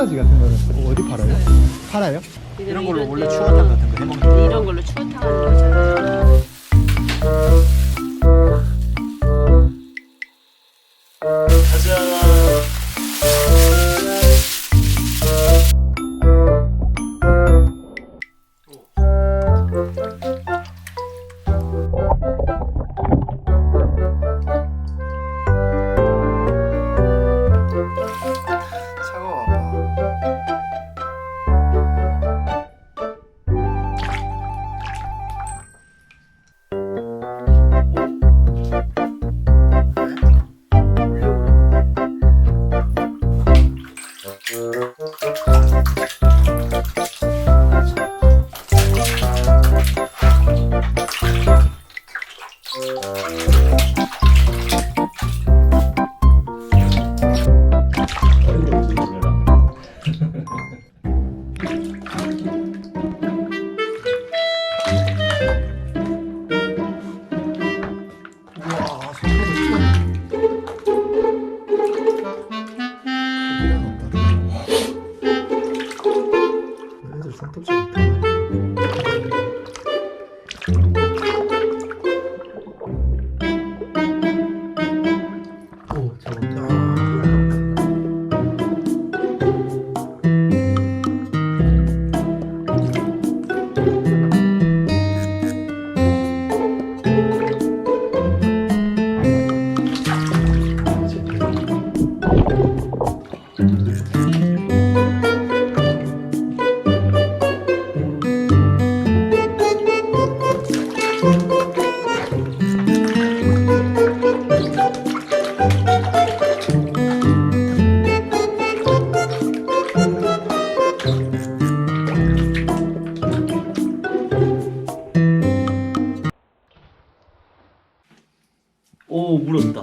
미꾸라지 같은 거는 어디 팔아요? 팔아요? 이런 걸로 원래 추어탕 같은 거 해먹는 이런 걸로 추어탕 하는 거잖아요. 손톱을 오 물었다